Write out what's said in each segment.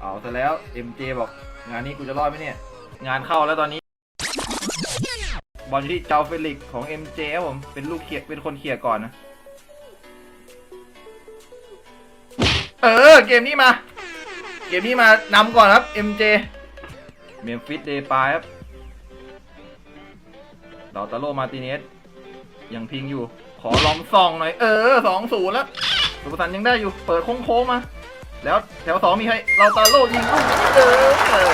เอาซะแล้ว MJ บอก งานนี้กูจะรอดไหมเนี่ย งานเข้าแล้วตอนนี้ บอลอยู่ที่เจ้าเฟลิกของ MJ ครับผม เป็นลูกเขียเป็นคนเขียก่อนนะ เออ เกมนี้มา เกมนี้มานำก่อนครับ MJ เมมฟิสเดปายครับดาวตาโลมาติเนสยังพิงอยู่ ขอลองส่องหน่อย เออสองศูนย์แล้วสุภสันยังได้อยู่ เปิดโค้งๆมา แล้วแถวสองมีใครเราตาโลยิงลูกนี้เออ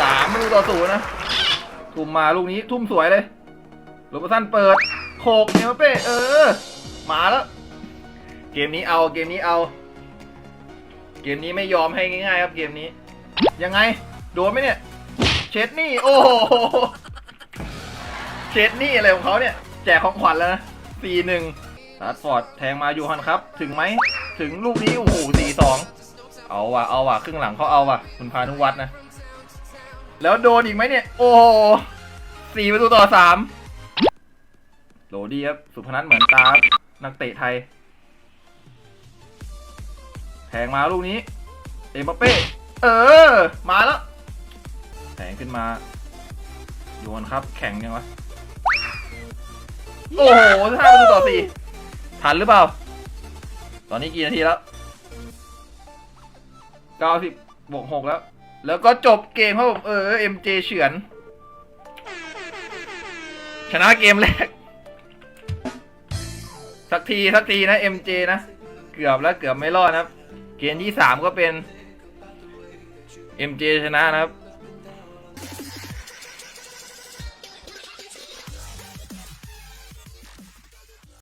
สามลูกต่อศูนย์นะทุ่มมาลูกนี้ทุ่มสวยเลยลูกสันเปิดโขกเนมเป้เออ มาแล้ว เกมนี้เอาเกมนี้เอา เกมนี้ไม่ยอมให้ง่ายๆครับเกมนี้ ยังไง โดนไหมเนี่ย เช็ดนี่ โอ้โหเช็ดนี่อะไรของเขาเนี่ย แจกของขวัญแล้วนะสี่หนึ่งสาร์ฟอร์ดแทงมายูฮันครับ ถึงไหม ถึงลูกนี้โอ้โหสี่สองเอาว่ะเอาว่ะครึ่งหลังเขาเอาว่ะ คุณพานุวัฒน์นะ แล้วโดนอีกไหมเนี่ย โอ้โหสี่ประตูต่อสามโหลดีครับ สุพนัทเหมือนตาครับนักเตะไทยแทงมาลูกนี้ เอ็มบัปเป้ เออ มาแล้วแทงขึ้นมา โยนครับ แข่งยังวะ โอ้โหห้าประตูต่อสี่ทันหรือเปล่า ตอนนี้กี่นาทีแล้วเก้าสิบบวกหกแล้ว แล้วก็จบเกมครับผมเออเอ็มเจเฉือน ชนะเกมแรก สักที สักทีนะ MJ นะ เกือบแล้วเกือบไม่รอดนะครับ เกมที่สามก็เป็น MJ ชนะนะครับ